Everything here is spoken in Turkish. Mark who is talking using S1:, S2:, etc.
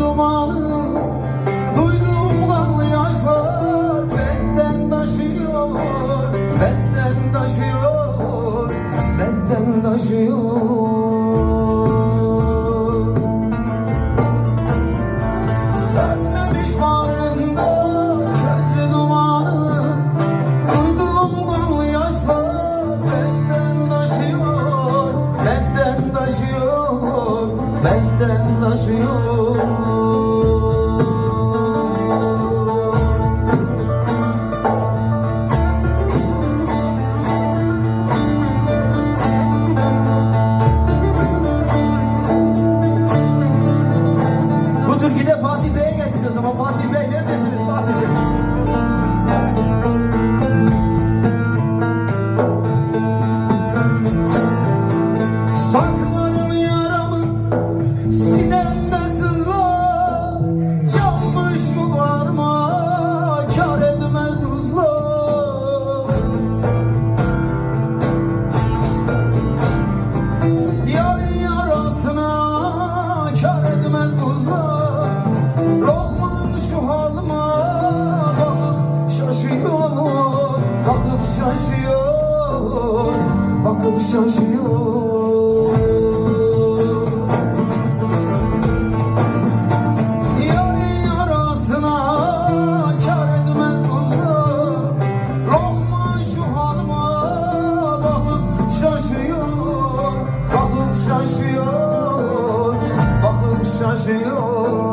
S1: Gözü dumanı Duydum kanlı yaşlar Benden taşıyor Benden taşıyor Benden taşıyor Bey neredesiniz Bakıp şaşıyor kar etmez buzla Lokman şu halıma bakıp şaşıyor Bakıp şaşıyor Bakıp şaşıyor